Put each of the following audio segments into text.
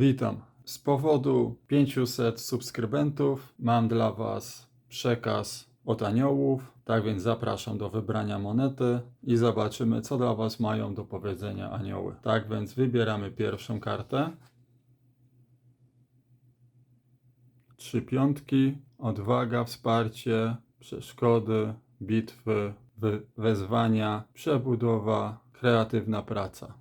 Witam. Z powodu 500 subskrybentów mam dla Was przekaz od aniołów. Tak więc zapraszam do wybrania monety i zobaczymy, co dla Was mają do powiedzenia anioły. Tak więc wybieramy pierwszą kartę. Trzy piątki, odwaga, wsparcie, przeszkody, bitwy, wy- wezwania, przebudowa, kreatywna praca.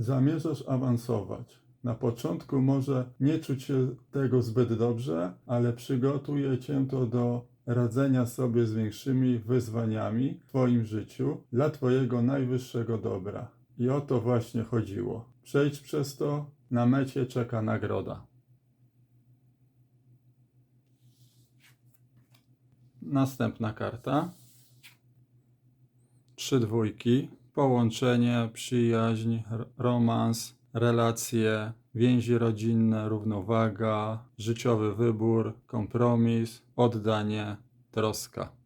Zamierzasz awansować. Na początku może nie czuć się tego zbyt dobrze, ale przygotuje cię to do radzenia sobie z większymi wyzwaniami w Twoim życiu dla Twojego najwyższego dobra. I o to właśnie chodziło. Przejdź przez to, na mecie czeka nagroda. Następna karta. Trzy dwójki. Połączenie, przyjaźń, romans, relacje, więzi rodzinne, równowaga, życiowy wybór, kompromis, oddanie, troska.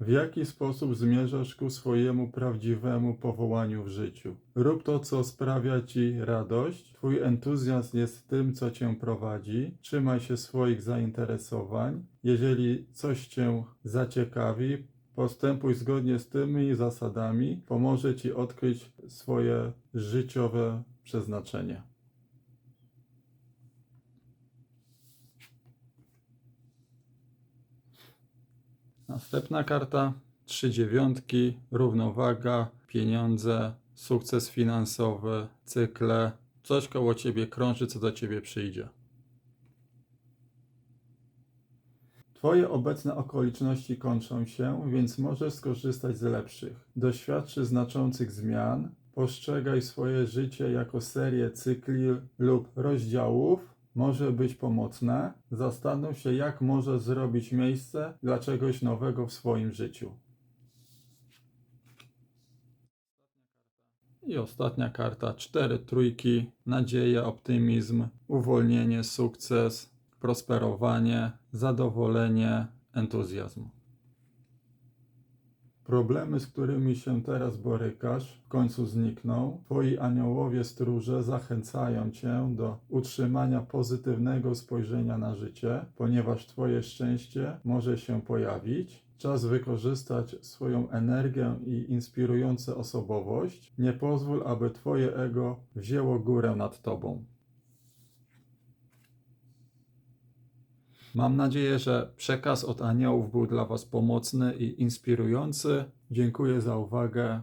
W jaki sposób zmierzasz ku swojemu prawdziwemu powołaniu w życiu? Rób to, co sprawia ci radość. Twój entuzjazm jest tym, co cię prowadzi. Trzymaj się swoich zainteresowań. Jeżeli coś cię zaciekawi, postępuj zgodnie z tymi zasadami. Pomoże ci odkryć swoje życiowe przeznaczenie. Następna karta. Trzy dziewiątki, równowaga, pieniądze, sukces finansowy, cykle. Coś koło ciebie krąży, co do ciebie przyjdzie. Twoje obecne okoliczności kończą się, więc możesz skorzystać z lepszych. Doświadczy znaczących zmian. Postrzegaj swoje życie jako serię cykli lub rozdziałów. Może być pomocne. Zastanów się, jak możesz zrobić miejsce dla czegoś nowego w swoim życiu. I ostatnia karta, cztery trójki, nadzieja, optymizm, uwolnienie, sukces, prosperowanie, zadowolenie, entuzjazm. Problemy, z którymi się teraz borykasz, w końcu znikną. Twoi aniołowie stróże zachęcają cię do utrzymania pozytywnego spojrzenia na życie, ponieważ Twoje szczęście może się pojawić. Czas wykorzystać swoją energię i inspirującą osobowość. Nie pozwól, aby Twoje ego wzięło górę nad Tobą. Mam nadzieję, że przekaz od aniołów był dla Was pomocny i inspirujący. Dziękuję za uwagę.